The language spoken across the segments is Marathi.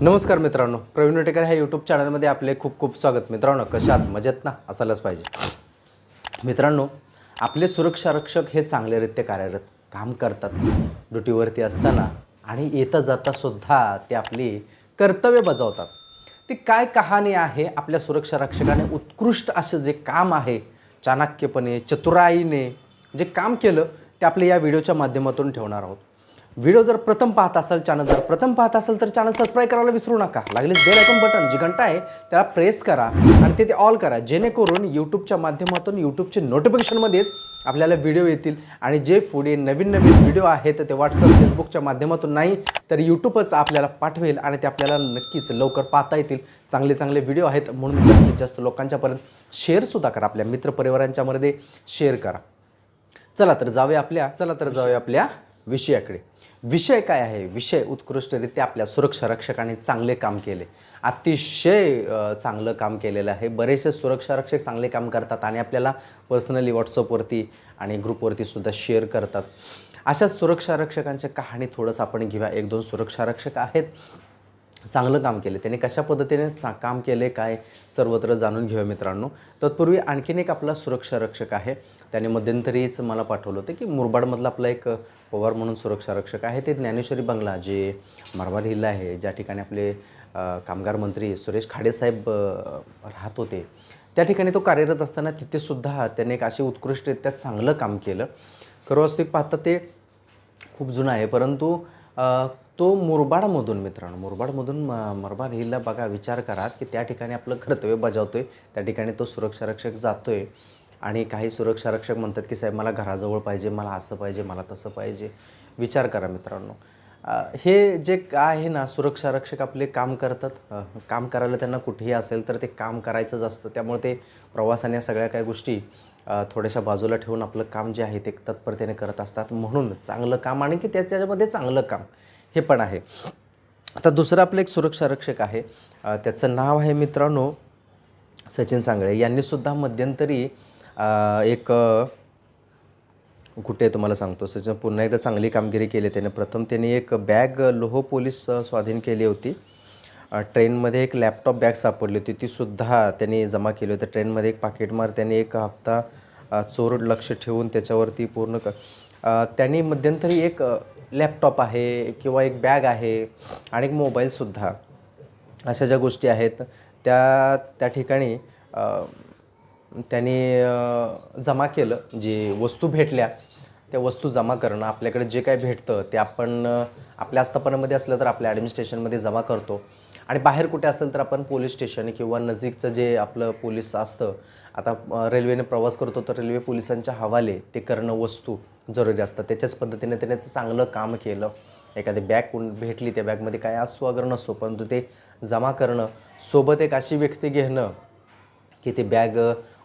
नमस्कार मित्रांनो प्रवीण वटेकर ह्या यूट्यूब चॅनलमध्ये आपले खूप खूप स्वागत. मित्रांनो कशात मजेत ना? असायलाच पाहिजे. मित्रांनो आपले सुरक्षा रक्षक हे चांगलेरित्या कार्यरत काम करतात. ड्युटीवरती असताना आणि येता जाता सुद्धा ते आपली कर्तव्य बजावतात. ती काय कहाणी आहे? आपल्या सुरक्षा रक्षकाने उत्कृष्ट असं जे काम आहे चाणक्यपणे चतुराईने जे काम केलं ते आपल्या या व्हिडिओच्या माध्यमातून ठेवणार आहोत. व्हिडिओ जर प्रथम पाहत असाल चॅनल जर प्रथम पाहत असाल तर चॅनल सबस्क्राईब करायला विसरू नका. लागलीच बेल आयकॉन बटन जी घंटा आहे त्याला प्रेस करा आणि ते ते ऑल करा. जेणेकरून यूट्यूबच्या माध्यमातून यूट्यूबचे नोटिफिकेशनमध्येच आपल्याला व्हिडिओ येतील. आणि जे पुढे नवीन नवीन व्हिडिओ आहेत ते व्हॉट्सअप फेसबुकच्या माध्यमातून नाही तर यूट्यूबच आपल्याला पाठवेल आणि ते आपल्याला नक्कीच लवकर पाहता येतील. चांगले चांगले व्हिडिओ आहेत म्हणून जास्तीत जास्त लोकांच्यापर्यंत शेअरसुद्धा करा. आपल्या मित्रपरिवारांच्यामध्ये शेअर करा. चला तर जाऊया आपल्या चला तर जाऊया आपल्या विषयाकडे. विषय काय आहे? विषय उत्कृष्टरित्या आपल्या सुरक्षा रक्षकाने चांगले काम केले. अतिशय चांगलं काम केलेलं आहे. बरेचसे सुरक्षा रक्षक चांगले काम करतात आणि आपल्याला पर्सनली व्हॉट्सअपवरती आणि ग्रुपवरती सुद्धा शेअर करतात. अशा सुरक्षा रक्षकांच्या कहाणी थोडंसं आपण घेऊया. एक दोन सुरक्षा रक्षक आहेत. चांगलं काम केलं. त्याने कशा पद्धतीने चा काम केले काय सर्वत्र जाणून घेऊया मित्रांनो. तत्पूर्वी आणखीन एक आपला सुरक्षा रक्षक आहे. त्याने मध्यंतरीच मला पाठवलं होतं की मुरबाडमधला आपला एक पवार म्हणून सुरक्षा रक्षक आहे. ते ज्ञानेश्वरी बंगला जे मारवाड हिल्ला आहे ज्या ठिकाणी आपले कामगार मंत्री सुरेश खाडेसाहेब राहत होते. त्या ठिकाणी तो कार्यरत असताना तिथेसुद्धा त्याने एक असे उत्कृष्टरित्या चांगलं काम केलं. खरं वास्तविक पाहता ते खूप जुनं आहे. परंतु तो मुरबाडमधून मित्रांनो. मुरबाडमधून म मुरबाड हिलला बघा विचार करा की त्या ठिकाणी आपलं कर्तव्य बजावतोय. त्या ठिकाणी तो सुरक्षा रक्षक जातोय. आणि काही सुरक्षा रक्षक म्हणतात की साहेब मला घराजवळ पाहिजे मला असं पाहिजे मला तसं पाहिजे. विचार करा मित्रांनो. हे जे काय आहे ना सुरक्षा रक्षक आपले काम करतात. काम करायला त्यांना कुठेही असेल तर ते काम करायचंच असतं. त्यामुळे ते प्रवासाने या सगळ्या काही गोष्टी थोड्याशा बाजूला ठेवून आपलं काम जे आहे ते तत्परतेने करत असतात. म्हणून चांगलं काम आणि की त्याच्यामध्ये चांगलं काम. हे पण आहे. आता दुसरं आपलं एक सुरक्षा रक्षक आहे. त्याचं नाव आहे मित्रांनो सचिन सांगळे. यांनीसुद्धा मध्यंतरी एक कुठे तुम्हाला सांगतो. सचिन पुन्हा एकदा चांगली कामगिरी केली त्याने. प्रथम त्यांनी एक बॅग लोह पोलीस स्वाधीन केली होती. ट्रेनमध्ये एक लॅपटॉप बॅग सापडली होती. तीसुद्धा त्यांनी जमा केली होती. ट्रेनमध्ये एक पाकिटमार त्यांनी एक हप्ता चोर लक्ष ठेवून त्याच्यावरती पूर्ण क त्यांनी मध्यंतरी एक लॅपटॉप आहे किंवा एक बॅग आहे आणि एक मोबाईलसुद्धा अशा ज्या गोष्टी आहेत त्या त्या ठिकाणी त्यांनी जमा केलं. जे वस्तू भेटल्या त्या वस्तू जमा करणं आपल्याकडे जे काय भेटतं ते आपण आपल्या आस्थापनामध्ये असलं तर आपल्या ॲडमिनिस्ट्रेशनमध्ये जमा करतो. आणि बाहेर कुठे असेल तर आपण पोलीस स्टेशन किंवा नजीकचं जे आपलं पोलीस असतं आता रेल्वेने प्रवास करतो तर रेल्वे पोलिसांच्या हवाले ते करणं वस्तू जरुरी असतात त्याच्याच पद्धतीने त्याने चांगलं काम केलं. एखादी बॅग कोण भेटली त्या बॅगमध्ये काय असो अगर नसो परंतु ते जमा करणं सोबत एक अशी व्यक्ती घेणं की ते बॅग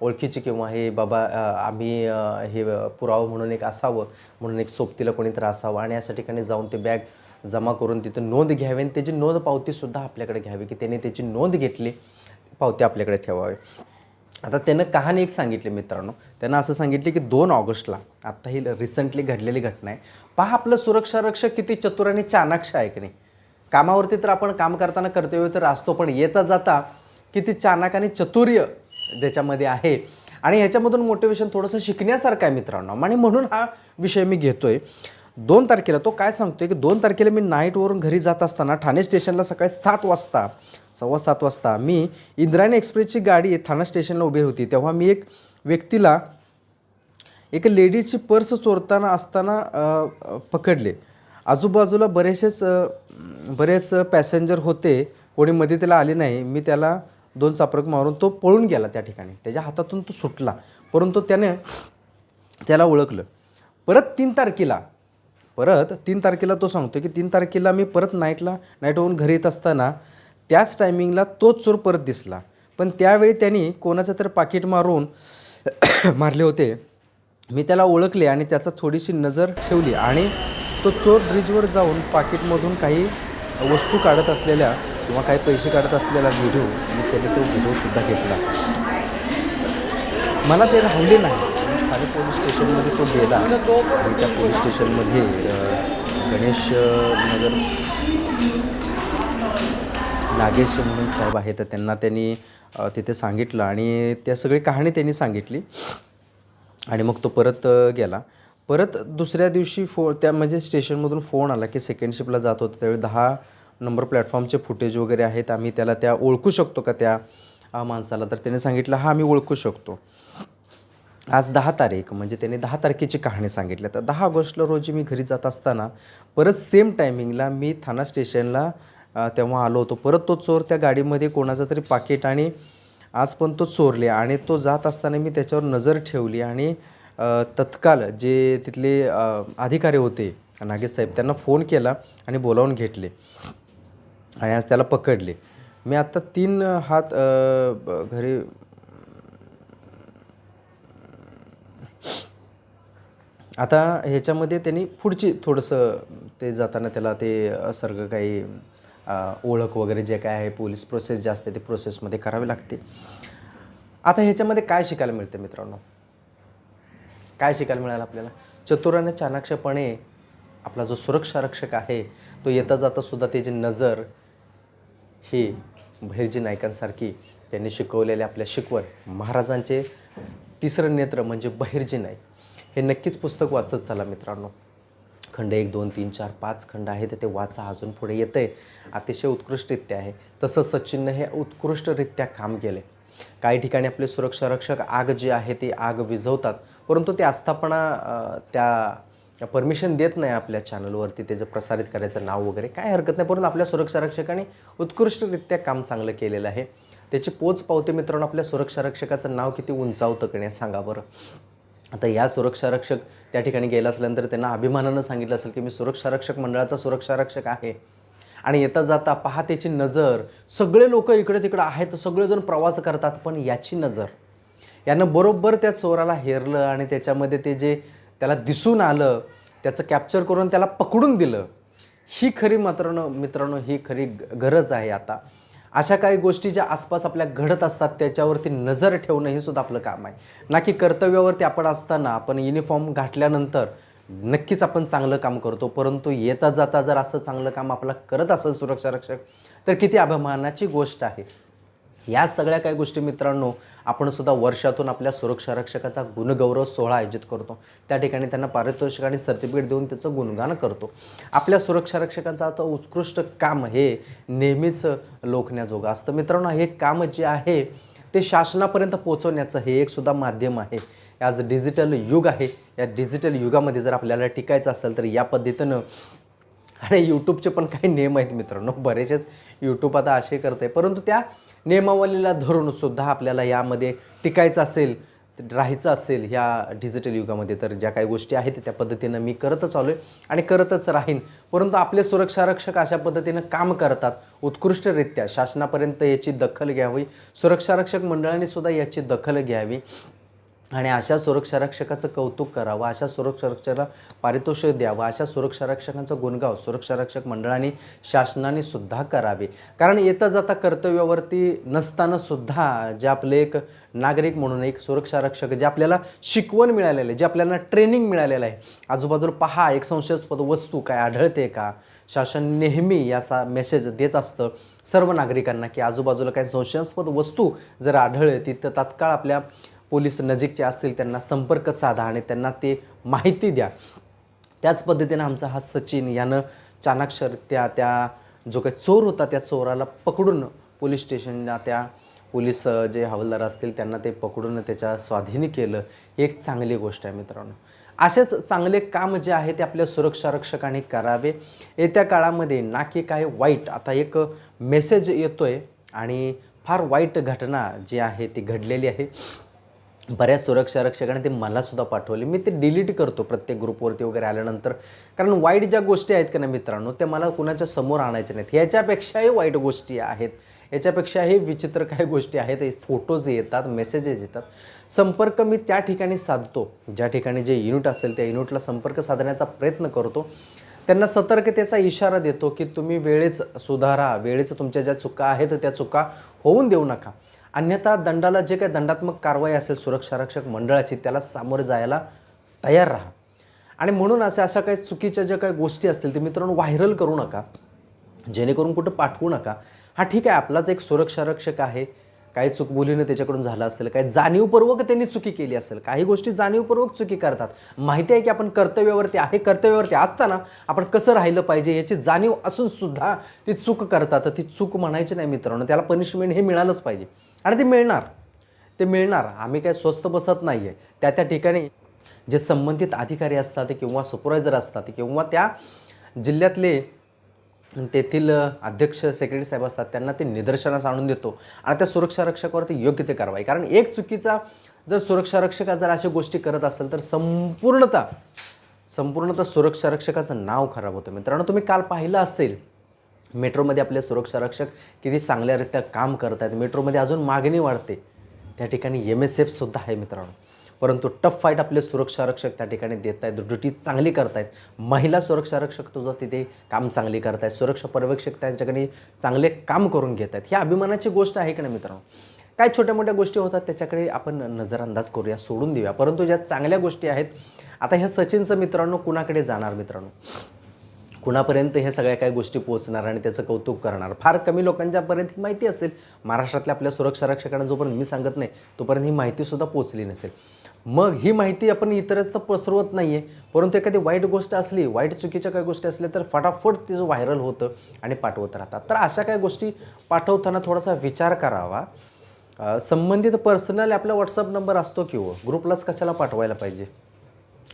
ओळखीची किंवा हे बाबा आम्ही हे पुरावं म्हणून एक असावं म्हणून एक सोबतीला कोणीतरी असावं आणि अशा ठिकाणी जाऊन ते बॅग जमा करून तिथं नोंद घ्यावी आणि त्याची नोंद पावतीसुद्धा आपल्याकडे घ्यावी की त्याने त्याची नोंद घेतली पावती आपल्याकडे ठेवावी. आता त्यानं कहाणी एक सांगितली मित्रांनो. त्यांना असं सांगितले की दोन ऑगस्टला आत्ता ही रिसेंटली घडलेली घटना आहे. पहा आपलं सुरक्षा रक्षक किती चतुर आणि चाणाक्ष आहे की नाही. कामावरती तर आपण काम करताना कर्तव्य तर असतो पण येता जाता किती चाणक आणि चतुर्य ज्याच्यामध्ये आहे. आणि ह्याच्यामधून मोटिवेशन थोडंसं शिकण्यासारखं आहे मित्रांनो. आणि म्हणून हा विषय मी घेतोय. दोन तारखेला तो काय सांगतोय की दोन तारखेला मी नाईटवरून घरी जात असताना ठाणे स्टेशनला सकाळी सात वाजता सव्वा सात वाजता मी इंद्रायणी एक्सप्रेसची गाडी ठाणे स्टेशनला उभी होती. तेव्हा मी एक व्यक्तीला एक लेडीजची पर्स चोरताना असताना पकडले. आजूबाजूला बरेचसेच बरेच पॅसेंजर होते. कोणी मध्ये त्याला आले नाही. मी त्याला दोन चापरक मारून तो पळून गेला त्या ठिकाणी. त्याच्या हातातून तो सुटला. परंतु त्याने त्याला ओळखलं. परत तीन तारखेला परत तीन तारखेला तो सांगतो की तीन तारखेला मी परत नाईटला नाईटवरून घरी येत असताना त्याच टायमिंगला तोच चोर परत दिसला. पण त्यावेळी त्यांनी कोणाचं तर पाकिट मारून मारले होते. मी त्याला ओळखले आणि त्याचा थोडीशी नजर ठेवली आणि तो चोर ब्रिजवर जाऊन पाकिटमधून काही वस्तू काढत असलेल्या किंवा काही पैसे काढत असलेला व्हिडिओ मी त्याने तो व्हिडिओसुद्धा घेतला. मला ते राहिले नाही. ठाणे पोलीस स्टेशनमध्ये तो गेला आणि त्या पोलीस स्टेशनमध्ये गणेश नगर नागेश म्हणून साहेब आहेत तर त्यांना त्यांनी तिथे सांगितलं आणि त्या सगळी कहाणी त्यांनी सांगितली. आणि मग तो परत गेला. परत दुसऱ्या दिवशी फो त्या म्हणजे स्टेशनमधून फोन आला की सेकंड शिपला जात होतं. त्यावेळी दहा नंबर प्लॅटफॉर्मचे फुटेज वगैरे आहेत. आम्ही त्याला त्या ओळखू शकतो का त्या माणसाला? तर त्याने सांगितलं हा आम्ही ओळखू शकतो. आज दहा तारीख म्हणजे त्याने दहा तारखेची कहाणी सांगितली. तर दहा ऑगस्टला रोजी मी घरी जात असताना परत सेम टायमिंगला मी थाना स्टेशनला तेव्हा आलो होतो. परत तो चोर त्या गाडीमध्ये कोणाचं तरी पाकिट आणि आज पण तो चोरले आणि तो जात असताना मी त्याच्यावर नजर ठेवली आणि तत्काल जे तिथले अधिकारी होते नागेश साहेब त्यांना फोन केला आणि बोलावून घेतले. आणि आज त्याला पकडले. मी आत्ता तीन हात घरी आता ह्याच्यामध्ये त्यांनी पुढची थोडंसं ते जाताना त्याला ते सर्ग काही ओळख वगैरे जे काय आहे पोलीस प्रोसेस जे असते ते प्रोसेसमध्ये करावी लागते. आता ह्याच्यामध्ये काय शिकायला मिळते मित्रांनो? काय शिकायला मिळालं आपल्याला? चतुराने चाणाक्षपणे आपला जो सुरक्षा रक्षक आहे तो येता जाता सुद्धा त्याची नजर ही बहिर्जी नायकांसारखी त्यांनी शिकवलेले आपल्या शिकवण महाराजांचे तिसरं नेत्र म्हणजे बहिर्जी नाईक. हे नक्कीच पुस्तक वाचत चला मित्रांनो. खंड एक दोन तीन चार पाच खंड आहेत ते वाचा अजून पुढे येतं आहे अतिशय उत्कृष्टरित्या आहे. तसं सचिननं हे उत्कृष्टरित्या काम केले काही ठिकाणी आपले सुरक्षा रक्षक आग जी आहे ती आग विझवतात. परंतु ते आस्थापना त्या परमिशन देत नाही आपल्या चॅनलवरती. त्याचं प्रसारित करायचं नाव वगैरे काय हरकत नाही. परंतु आपल्या सुरक्षा रक्षकांनी उत्कृष्टरित्या काम चांगलं केलेलं आहे. त्याची पोच पावते मित्रांनो आपल्या सुरक्षा रक्षकाचं नाव किती उंचावतं की सांगा बरं. आता या सुरक्षा रक्षक त्या ठिकाणी गेला असल्यानंतर त्यांना अभिमानानं सांगितलं असेल की मी सुरक्षा रक्षक मंडळाचा सुरक्षा रक्षक आहे. आणि येता जाता पहाटेची नजर सगळे लोक इकडे तिकडे आहेत सगळेजण प्रवास करतात पण याची नजर. यानं बरोबर त्या चोराला हेरलं आणि त्याच्यामध्ये ते जे त्याला दिसून आलं त्याचं कॅप्चर करून त्याला पकडून दिलं. ही खरी मित्रांनो मित्रांनो ही खरी ग- गरज आहे आता. अशा काही गोष्टी ज्या आसपास आपल्या घडत असतात त्याच्यावरती नजर ठेवणं हे सुद्धा आपलं काम आहे. ना की कर्तव्यावरती आपण असताना आपण युनिफॉर्म घातल्यानंतर नक्कीच आपण चांगलं काम करतो परंतु येता जाता जर असं चांगलं काम आपला करत असेल सुरक्षा रक्षक तर किती अभिमानाची गोष्ट आहे. या सगळ्या काही गोष्टी मित्रांनो आपण सुद्धा वर्षातून आपल्या सुरक्षा रक्षकाचा गुणगौरव सोहळा आयोजित करतो. त्या ठिकाणी त्यांना पारितोषिक आणि सर्टिफिकेट देऊन त्याचं गुणगान करतो. आपल्या सुरक्षा रक्षकांचं आता उत्कृष्ट काम हे नेहमीच लोकण्याजोगं असतं. मित्रांनो हे काम जे आहे ते शासनापर्यंत पोहोचवण्याचं हे एक सुद्धा माध्यम आहे. आज डिजिटल युग आहे. या डिजिटल युगामध्ये जर आपल्याला टिकायचं असेल तर या पद्धतीनं आणि यूट्यूबचे पण काही नियम आहेत मित्रांनो. बरेचसेच यूट्यूब आता असे करते परंतु त्या नियमावलीला धरून सुद्धा आपल्याला यामध्ये टिकायचं असेल राहायचं असेल ह्या डिजिटल युगामध्ये तर ज्या काही गोष्टी आहेत त्या पद्धतीनं मी करतच आलो आहे आणि करतच राहीन. परंतु आपले सुरक्षारक्षक अशा पद्धतीनं काम करतात. उत्कृष्टरित्या शासनापर्यंत याची दखल घ्यावी. सुरक्षारक्षक मंडळाने सुद्धा याची दखल घ्यावी. आणि अशा सुरक्षा रक्षकाचं कौतुक करावं अशा सुरक्षा रक्षकाला पारितोषिक द्यावं अशा सुरक्षा रक्षकांचं गुणगाव सुरक्षा रक्षक मंडळाने शासनाने सुद्धा करावे. कारण येता जाता कर्तव्यावरती नसताना सुद्धा जे आपले एक नागरिक म्हणून एक सुरक्षा रक्षक जे आपल्याला शिकवण मिळालेलं आहे जे आपल्याला ट्रेनिंग मिळालेलं आहे. आजूबाजूला पहा एक संशयास्पद वस्तू काय आढळते का? शासन नेहमी याचा मेसेज देत असतं सर्व नागरिकांना की आजूबाजूला काही संशयास्पद वस्तू जर आढळले तिथं तात्काळ आपल्या पोलीस नजीकचे असतील त्यांना संपर्क साधा आणि त्यांना ते माहिती द्या. त्याच पद्धतीनं आमचा हा सचिन यानं चाणाक्षर त्या त्या जो काही चोर होता त्या चोराला पकडून पोलीस स्टेशनला त्या पोलीस जे हवालदार असतील त्यांना ते पकडून त्याच्या स्वाधीन केलं. ही एक चांगली गोष्ट आहे मित्रांनो. असेच चांगले काम जे आहे ते आपल्या सुरक्षा रक्षकांनी करावे. येत्या काळामध्ये ना की काय वाईट आता एक मेसेज येतो आहे आणि फार वाईट घटना जी आहे ती घडलेली आहे. बऱ्याच सुरक्षा रक्षकाने ते मला सुद्धा पाठवले. मी ते डिलीट करतो प्रत्येक ग्रुपवरती वगैरे आल्यानंतर. कारण वाईट ज्या गोष्टी आहेत का ना मित्रांनो त्या मला कुणाच्या समोर आणायच्या नाहीत. ह्याच्यापेक्षाही वाईट गोष्टी आहेत. याच्यापेक्षाही विचित्र काही गोष्टी आहेत. फोटोज येतात मेसेजेस येतात. संपर्क मी त्या ठिकाणी साधतो. ज्या ठिकाणी जे युनिट असेल त्या युनिटला संपर्क साधण्याचा प्रयत्न करतो. त्यांना सतर्कतेचा इशारा देतो की तुम्ही वेळेच सुधारा वेळेच तुमच्या ज्या चुका आहेत त्या चुका होऊन देऊ नका. अन्यथा दंडाला जे काही दंडात्मक कारवाई असेल सुरक्षा रक्षक मंडळाची त्याला सामोरे जायला तयार राहा. आणि म्हणून असे अशा काही चुकीच्या ज्या काही गोष्टी असतील ते मित्रांनो व्हायरल करू नका. जेणेकरून कुठं पाठवू नका. हा ठीक आहे आपलाच एक सुरक्षा रक्षक आहे. काही चुकबुलीनं त्याच्याकडून झालं असेल काही जाणीवपूर्वक त्यांनी चुकी केली असेल काही गोष्टी जाणीवपूर्वक चुकी करतात. माहिती आहे की आपण कर्तव्यावरती आहे कर्तव्यावरती असताना आपण कसं राहिलं पाहिजे याची जाणीव असूनसुद्धा ती चूक करतात. तर ती चूक म्हणायची नाही मित्रांनो त्याला पनिशमेंट हे मिळालंच पाहिजे. आणि ते मिळणार. ते मिळणार. आम्ही काय स्वस्त बसत नाही आहे त्या त्या ठिकाणी जे संबंधित अधिकारी असतात किंवा सुपरवायझर असतात किंवा त्या जिल्ह्यातले तेथील अध्यक्ष सेक्रेटरी साहेब असतात त्यांना ते निदर्शनास आणून देतो. आणि त्या सुरक्षा रक्षकावरती योग्य ते कारवाई. कारण एक चुकीचा जर सुरक्षा रक्षक जर अशा गोष्टी करत असेल तर संपूर्णतः संपूर्णतः सुरक्षा रक्षकाचं नाव खराब होतं. मित्रांनो तुम्ही काल पाहिलं असेल मेट्रोमध्ये आपले सुरक्षा रक्षक किती चांगल्यारीत्या काम करत आहेत. मेट्रोमध्ये अजून मागणी वाढते. त्या ठिकाणी एम एस एफसुद्धा आहे मित्रांनो. परंतु टफ फाईट आपले सुरक्षा रक्षक त्या ठिकाणी देत आहेत. ड्युटी चांगली करतायत महिला सुरक्षा रक्षक तुझं तिथे काम चांगली करतायत सुरक्षा पर्यवेक्षक त्यांच्याकडे चांगले काम करून घेत आहेत. ही अभिमानाची गोष्ट आहे की नाही मित्रांनो? काय छोट्या मोठ्या गोष्टी होतात त्याच्याकडे आपण नजरअंदाज करूया सोडून देऊया. परंतु ज्या चांगल्या गोष्टी आहेत आता ह्या सचिनचं मित्रांनो कुणाकडे जाणार मित्रांनो? कुणापर्यंत हे सगळ्या काही गोष्टी पोहोचणार आणि त्याचं कौतुक करणार? फार कमी लोकांच्यापर्यंत ही माहिती असेल. महाराष्ट्रातल्या आपल्या सुरक्षा रक्षकांना जोपर्यंत मी सांगत नाही तोपर्यंत ही माहितीसुद्धा पोचली नसेल. मग ही माहिती आपण इतरच तर पसरवत नाही आहे परंतु एखादी वाईट गोष्ट असली वाईट चुकीच्या काही गोष्टी असल्या तर फटाफट तिचं व्हायरल होतं आणि पाठवत राहतात. तर अशा काही गोष्टी पाठवताना थोडासा विचार करावा. संबंधित पर्सनल आपला व्हॉट्सअप नंबर असतो की हो? ग्रुपलाच कशाला पाठवायला पाहिजे?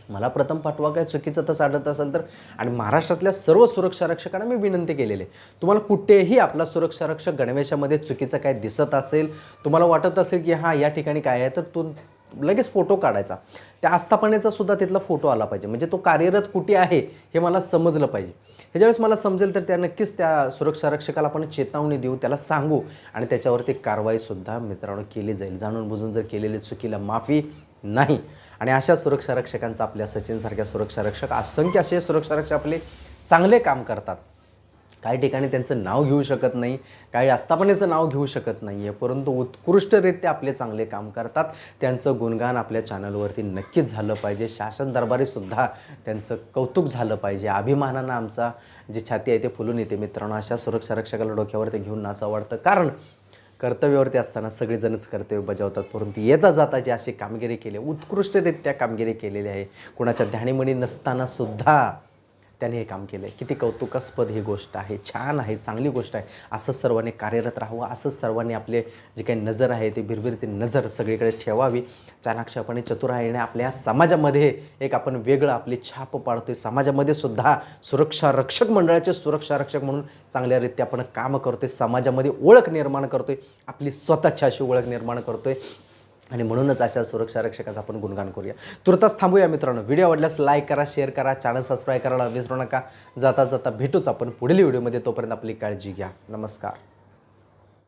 मला प्रथम पाठवा काय चुकीचं तसं आढळत असेल तर. आणि महाराष्ट्रातल्या सर्व सुरक्षा रक्षकांना मी विनंती केलेली आहे. तुम्हाला कुठेही आपला सुरक्षा रक्षक गणवेशामध्ये चुकीचं काय दिसत असेल तुम्हाला वाटत असेल की हां या ठिकाणी काय आहे तर तो लगेच फोटो काढायचा. त्या आस्थापनेचा सुद्धा तिथला फोटो आला पाहिजे. म्हणजे तो कार्यरत कुठे आहे हे मला समजलं पाहिजे. ह्याच्यावेळेस मला समजेल तर त्या नक्कीच त्या सुरक्षा रक्षकाला आपण चेतावणी देऊ त्याला सांगू. आणि त्याच्यावरती कारवाईसुद्धा मित्रांनो केली जाईल. जाणून बुजून जर केलेली चुकीला माफी नाही. आणि अशा सुरक्षारक्षकांचा आपल्या सचिनसारख्या सुरक्षा रक्षक असंख्य असे सुरक्षा रक्षक आपले चांगले काम करतात. काही ठिकाणी त्यांचं नाव घेऊ शकत नाही काही आस्थापनेचं नाव घेऊ शकत नाही आहे परंतु उत्कृष्टरित्या आपले चांगले काम करतात. त्यांचं गुणगान आपल्या चॅनलवरती नक्कीच झालं पाहिजे. शासन दरबारीसुद्धा त्यांचं कौतुक झालं पाहिजे. अभिमानानं आमचा जी छाती आहे ते फुलून येते मित्रांनो. अशा सुरक्षा रक्षकाला डोक्यावरती घेऊन नाचं वाटतं. कारण कर्तव्यावरती असताना सगळेजणच कर्तव्य बजावतात. परंतु येता जाता जे अशी कामगिरी केली उत्कृष्टरित्या कामगिरी केलेली आहे कुणाच्या ध्यानीमणी नसताना सुद्धा त्याने हे काम केलं आहे किती कौतुकास्पद ही गोष्ट आहे. छान आहे. चांगली गोष्ट आहे. असंच सर्वांनी कार्यरत राहावं. असंच सर्वांनी आपले जे काही नजर आहे ते भिरभिरती नजर सगळीकडे ठेवावी. चाणाक्षपणे चतुराईने आपल्या समाजामध्ये एक आपण वेगळं आपली छाप पाडतोय. समाजामध्ये सुद्धा सुरक्षा रक्षक मंडळाचे सुरक्षा रक्षक म्हणून चांगल्यारीत्या आपण काम करतोय. समाजामध्ये ओळख निर्माण करतोय. आपली स्वतःची अशी ओळख निर्माण करतोय. आणि म्हणूनच अशा सुरक्षा रक्षकाचं आपण गुणगान करूया. तुर्तास थांबूया मित्रांनो. व्हिडिओ आवडल्यास लाईक करा शेअर करा चॅनल सबस्क्राईब करायला विसरू नका. जाता जाता भेटूच आपण पुढील व्हिडिओमध्ये तोपर्यंत आपली काळजी घ्या. नमस्कार.